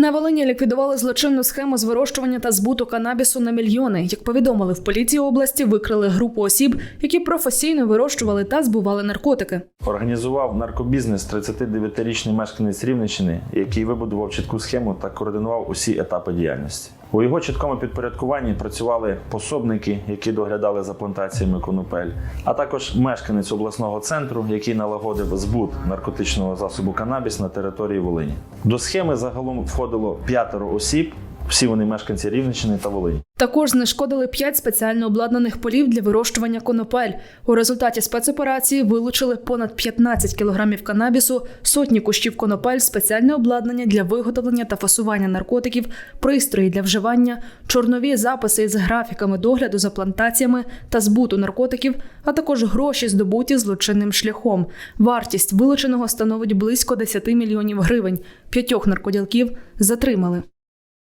На Волині ліквідували злочинну схему з вирощування та збуту канабісу на мільйони. Як повідомили в поліції області, викрили групу осіб, які професійно вирощували та збували наркотики. Організував наркобізнес 39-річний мешканець Рівненщини, який вибудував чітку схему та координував усі етапи діяльності. У його чіткому підпорядкуванні працювали пособники, які доглядали за плантаціями конопель, а також мешканець обласного центру, який налагодив збут наркотичного засобу канабіс на території Волині. До схеми загалом входило п'ятеро осіб. Всі вони мешканці Рівненщини та Волині. Також знешкодили п'ять спеціально обладнаних полів для вирощування конопель. У результаті спецоперації вилучили понад 15 кілограмів канабісу, сотні кущів конопель, спеціальне обладнання для виготовлення та фасування наркотиків, пристрої для вживання, чорнові записи з графіками догляду за плантаціями та збуту наркотиків, а також гроші, здобуті злочинним шляхом. Вартість вилученого становить близько 10 мільйонів гривень. П'ятьох наркоділків затримали.